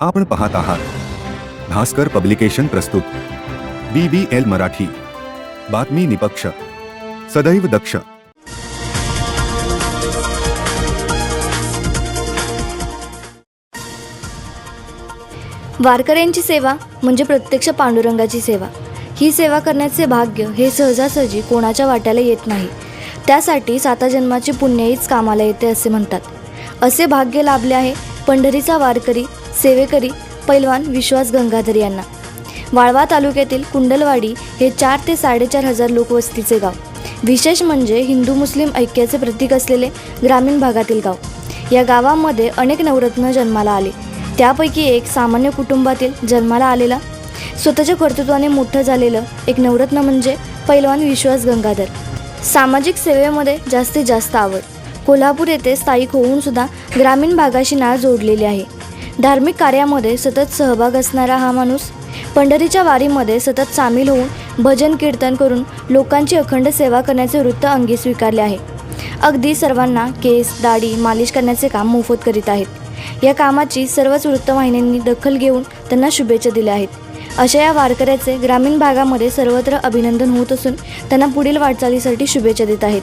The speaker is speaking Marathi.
आपण पाहत आहात. भास्कर पब्लिकेशन प्रस्तुत. B B L Marathi. बातमी निपक्ष. सदैव दक्ष. वारकऱ्यांची सेवा म्हणजे प्रत्यक्ष पांडुरंगाची सेवा. ही सेवा करण्याचे भाग्य हे सहजासहजी कोणाच्या वाट्याला येत नाही. त्यासाठी साता जन्माची पुण्यहीच कामाला येते असे म्हणतात. असे भाग्य लाभले आहे पंढरीचा वारकरी सेवेकरी पैलवान विश्वास गंगाधर यांना. वाळवा तालुक्यातील कुंडलवाडी हे चार ते साडेचार हजार लोकवस्तीचे गाव. विशेष म्हणजे हिंदू मुस्लिम ऐक्याचे प्रतीक असलेले ग्रामीण भागातील गाव. या गावामध्ये अनेक नवरत्न जन्माला आले. त्यापैकी एक सामान्य कुटुंबातील जन्माला आलेला स्वतःच्या कर्तृत्वाने मोठं झालेलं एक नवरत्न म्हणजे पैलवान विश्वास गंगाधर. सामाजिक सेवेमध्ये जास्तीत जास्त आवड. कोल्हापूर येथे स्थायिक होऊन सुद्धा ग्रामीण भागाशी नाळ जोडलेली आहे. धार्मिक कार्यामध्ये सतत सहभाग असणारा हा माणूस पंढरीच्या वारीमध्ये सतत सामील होऊन भजन कीर्तन करून लोकांची अखंड सेवा करण्याचे वृत्त अंगी स्वीकारले आहे. अगदी सर्वांना केस दाढी मालिश करण्याचे काम मोफत करीत आहेत. या कामाची सर्वच वृत्तवाहिन्यांनी दखल घेऊन त्यांना शुभेच्छा दिल्या आहेत. अशा या वारकऱ्याचे ग्रामीण भागामध्ये सर्वत्र अभिनंदन होत असून त्यांना पुढील वाटचालीसाठी शुभेच्छा देत आहेत.